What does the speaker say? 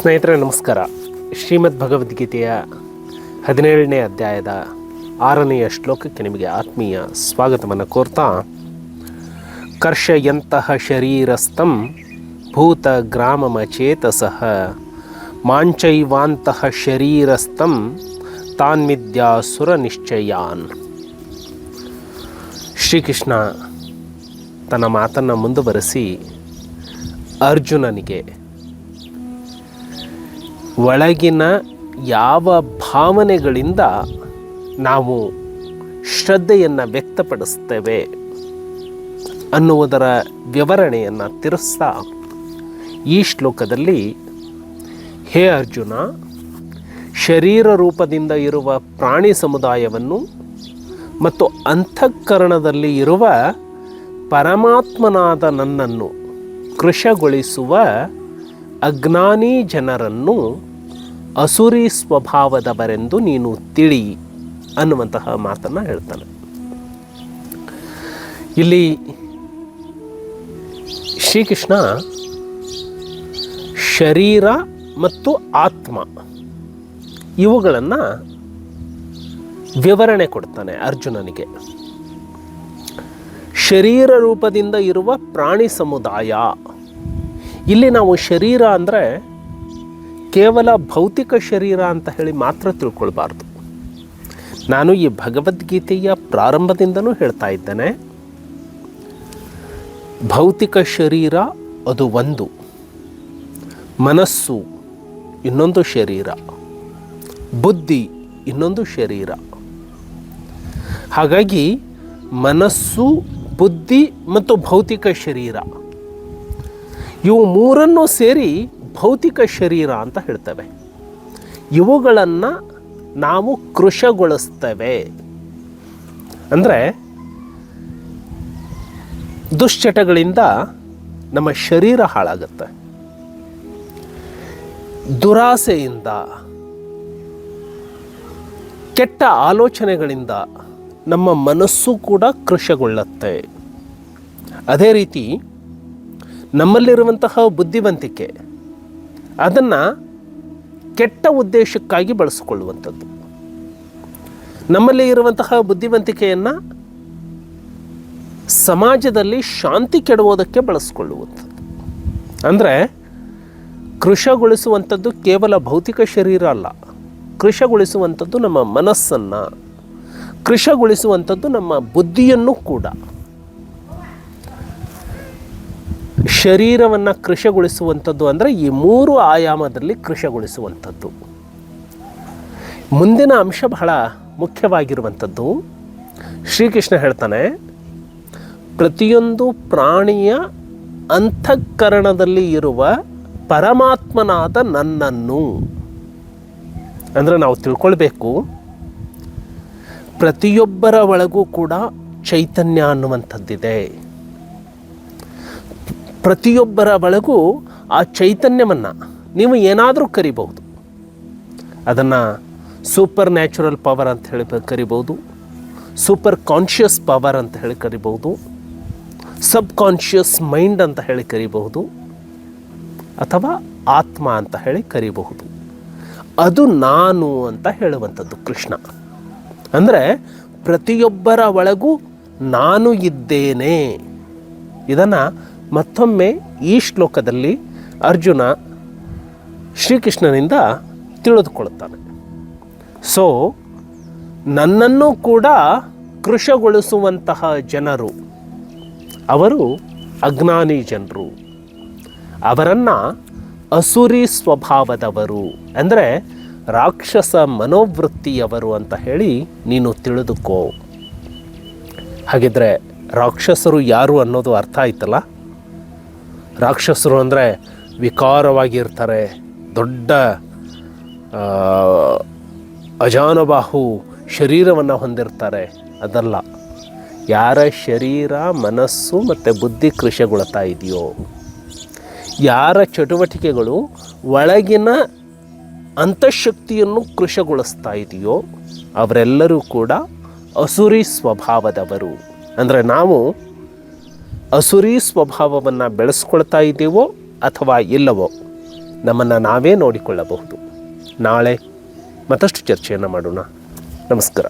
ಸ್ನೇಹಿತರೆ, ನಮಸ್ಕಾರ. ಶ್ರೀಮದ್ ಭಗವದ್ಗೀತೆಯ ಹದಿನೇಳನೇ ಅಧ್ಯಾಯದ ಆರನೆಯ ಶ್ಲೋಕಕ್ಕೆ ನಿಮಗೆ ಆತ್ಮೀಯ ಸ್ವಾಗತವನ್ನು ಕೋರ್ತಾ, ಕರ್ಷಯಂತಹ ಶರೀರಸ್ಥಂ ಭೂತ ಗ್ರಾಮಮಚೇತಸಃ, ಮಾಂಚೈವಾಂತಹ ಶರೀರಸ್ಥಂ ತಾನ್ವಿದ್ಯಾಸುರ ನಿಶ್ಚಯಾನ್. ಶ್ರೀಕೃಷ್ಣ ತನ್ನ ಮಾತನ್ನು ಮುಂದುವರೆಸಿ ಅರ್ಜುನನಿಗೆ ಒಳಗಿನ ಯಾವ ಭಾವನೆಗಳಿಂದ ನಾವು ಶ್ರದ್ಧೆಯನ್ನು ವ್ಯಕ್ತಪಡಿಸ್ತೇವೆ ಅನ್ನುವುದರ ವಿವರಣೆಯನ್ನು ತಿಳಿಸ್ತಾ ಈ ಶ್ಲೋಕದಲ್ಲಿ, ಹೇ ಅರ್ಜುನ, ಶರೀರ ರೂಪದಿಂದ ಇರುವ ಪ್ರಾಣಿ ಸಮುದಾಯವನ್ನು ಮತ್ತು ಅಂತಃಕರಣದಲ್ಲಿ ಇರುವ ಪರಮಾತ್ಮನಾದ ನನ್ನನ್ನು ಕೃಶಗೊಳಿಸುವ ಅಜ್ಞಾನಿ ಜನರನ್ನು ಅಸುರಿ ಸ್ವಭಾವದವರೆಂದು ನೀನು ತಿಳಿ ಅನ್ನುವಂತಹ ಮಾತನ್ನು ಹೇಳ್ತಾನೆ. ಇಲ್ಲಿ ಶ್ರೀಕೃಷ್ಣ ಶರೀರ ಮತ್ತು ಆತ್ಮ ಇವುಗಳನ್ನು ವಿವರಣೆ ಕೊಡ್ತಾನೆ ಅರ್ಜುನನಿಗೆ. ಶರೀರ ರೂಪದಿಂದ ಇರುವ ಪ್ರಾಣಿ ಸಮುದಾಯ. ಇಲ್ಲಿ ನಾವು ಶರೀರ ಅಂದರೆ ಕೇವಲ ಭೌತಿಕ ಶರೀರ ಅಂತ ಹೇಳಿ ಮಾತ್ರ ತಿಳ್ಕೊಳ್ಬಾರ್ದು. ನಾನು ಈ ಭಗವದ್ಗೀತೆಯ ಪ್ರಾರಂಭದಿಂದನೂ ಹೇಳ್ತಾ ಇದ್ದೇನೆ. ಭೌತಿಕ ಶರೀರ ಅದು ಒಂದು. ಮನಸ್ಸು ಇನ್ನೊಂದು ಶರೀರ. ಬುದ್ಧಿ ಇನ್ನೊಂದು ಶರೀರ. ಹಾಗಾಗಿ ಮನಸ್ಸು, ಬುದ್ಧಿ ಮತ್ತು ಭೌತಿಕ ಶರೀರ. ಇವು ಮೂರನ್ನು ಸೇರಿ ಭೌತಿಕ ಶರೀರ ಅಂತ ಹೇಳ್ತೇವೆ. ಇವುಗಳನ್ನು ನಾವು ಕೃಶಗೊಳಿಸ್ತೇವೆ ಅಂದರೆ ದುಶ್ಚಟಗಳಿಂದ ನಮ್ಮ ಶರೀರ ಹಾಳಾಗುತ್ತೆ. ದುರಾಸೆಯಿಂದ, ಕೆಟ್ಟ ಆಲೋಚನೆಗಳಿಂದ ನಮ್ಮ ಮನಸ್ಸು ಕೂಡ ಕೃಶಗೊಳ್ಳುತ್ತೆ ಅದೇ ರೀತಿ ನಮ್ಮಲ್ಲಿರುವಂತಹ ಬುದ್ಧಿವಂತಿಕೆ ಅದನ್ನು ಕೆಟ್ಟ ಉದ್ದೇಶಕ್ಕಾಗಿ ಬಳಸಿಕೊಳ್ಳುವಂಥದ್ದು. ನಮ್ಮಲ್ಲಿ ಇರುವಂತಹ ಬುದ್ಧಿವಂತಿಕೆಯನ್ನು ಸಮಾಜದಲ್ಲಿ ಶಾಂತಿ ಕೆಡುವುದಕ್ಕೆ ಬಳಸಿಕೊಳ್ಳುವಂಥದ್ದು. ಅಂದರೆ ಕೃಶಗೊಳಿಸುವಂಥದ್ದು ಕೇವಲ ಭೌತಿಕ ಶರೀರ ಅಲ್ಲ. ಕೃಶಗೊಳಿಸುವಂಥದ್ದು ನಮ್ಮ ಮನಸ್ಸನ್ನು ಕೃಶಗೊಳಿಸುವಂಥದ್ದು ನಮ್ಮ ಬುದ್ಧಿಯನ್ನು ಕೂಡ. ಶರೀರವನ್ನು ಕೃಶಗೊಳಿಸುವಂಥದ್ದು ಅಂದರೆ ಈ ಮೂರು ಆಯಾಮದಲ್ಲಿ ಕೃಶಗೊಳಿಸುವಂಥದ್ದು ಮುಂದಿನ ಅಂಶ ಬಹಳ ಮುಖ್ಯವಾಗಿರುವಂಥದ್ದು. ಶ್ರೀಕೃಷ್ಣ ಹೇಳ್ತಾನೆ, ಪ್ರತಿಯೊಂದು ಪ್ರಾಣಿಯ ಅಂತಃಕರಣದಲ್ಲಿ ಇರುವ ಪರಮಾತ್ಮನಾದ ನನ್ನನ್ನು. ಅಂದರೆ ನಾವು ತಿಳ್ಕೊಳ್ಬೇಕು, ಪ್ರತಿಯೊಬ್ಬರ ಒಳಗೂ ಕೂಡ ಚೈತನ್ಯ ಅನ್ನುವಂಥದ್ದಿದೆ. ಪ್ರತಿಯೊಬ್ಬರ ಒಳಗೂ ಆ ಚೈತನ್ಯವನ್ನು ನೀವು ಏನಾದರೂ ಕರಿಬಹುದು. ಅದನ್ನು ಸೂಪರ್ ನ್ಯಾಚುರಲ್ ಪವರ್ ಅಂತ ಹೇಳಿ ಕರಿಬೋದು ಸೂಪರ್ ಕಾನ್ಷಿಯಸ್ ಪವರ್ ಅಂತ ಹೇಳಿ ಕರಿಬೋದು ಸಬ್ ಕಾನ್ಷಿಯಸ್ ಮೈಂಡ್ ಅಂತ ಹೇಳಿ ಕರಿಬಹುದು. ಅಥವಾ ಆತ್ಮ ಅಂತ ಹೇಳಿ ಕರಿಬಹುದು. ಅದು ನಾನು ಅಂತ ಹೇಳುವಂಥದ್ದು ಕೃಷ್ಣ. ಅಂದರೆ ಪ್ರತಿಯೊಬ್ಬರ ಒಳಗೂ ನಾನು ಇದ್ದೇನೆ. ಇದನ್ನು ಮತ್ತೊಮ್ಮೆ ಈ ಶ್ಲೋಕದಲ್ಲಿ ಅರ್ಜುನ ಶ್ರೀಕೃಷ್ಣನಿಂದ ತಿಳಿದುಕೊಳ್ಳುತ್ತಾನೆ. ಸೊ ನನ್ನನ್ನು ಕೂಡ ಕೃಶಗೊಳಿಸುವಂತಹ ಜನರು, ಅವರು ಅಜ್ಞಾನಿ ಜನರು. ಅವರನ್ನು ಅಸುರಿ ಸ್ವಭಾವದವರು, ಅಂದರೆ ರಾಕ್ಷಸ ಮನೋವೃತ್ತಿಯವರು ಅಂತ ಹೇಳಿ ನೀನು ತಿಳಿದುಕೋ. ಹಾಗಿದ್ರೆ ರಾಕ್ಷಸರು ಯಾರು ಅನ್ನೋದು ಅರ್ಥ ಆಯ್ತಲ್ಲ? ರಾಕ್ಷಸರು ಅಂದರೆ ವಿಕಾರವಾಗಿರ್ತಾರೆ. ದೊಡ್ಡ ಅಜಾನಬಾಹು ಶರೀರವನ್ನು ಹೊಂದಿರ್ತಾರೆ. ಅದಲ್ಲ. ಯಾರ ಶರೀರ, ಮನಸ್ಸು ಮತ್ತು ಬುದ್ಧಿ ಕೃಷಗೊಳ್ತಾ ಇದೆಯೋ, ಯಾರ ಚಟುವಟಿಕೆಗಳು ಒಳಗಿನ ಅಂತಃಶಕ್ತಿಯನ್ನು ಕೃಷಗೊಳಿಸ್ತಾ ಇದೆಯೋ, ಅವರೆಲ್ಲರೂ ಕೂಡ ಅಸುರಿ ಸ್ವಭಾವದವರು. ಅಂದರೆ ನಾವು ಅಸುರಿ ಸ್ವಭಾವವನ್ನು ಬೆಳೆಸ್ಕೊಳ್ತಾ ಇದ್ದೀವೋ ಅಥವಾ ಇಲ್ಲವೋ ನಮ್ಮನ್ನು ನಾವೇ ನೋಡಿಕೊಳ್ಳಬಹುದು. ನಾಳೆ ಮತ್ತಷ್ಟು ಚರ್ಚೆಯನ್ನು ಮಾಡೋಣ. ನಮಸ್ಕಾರ.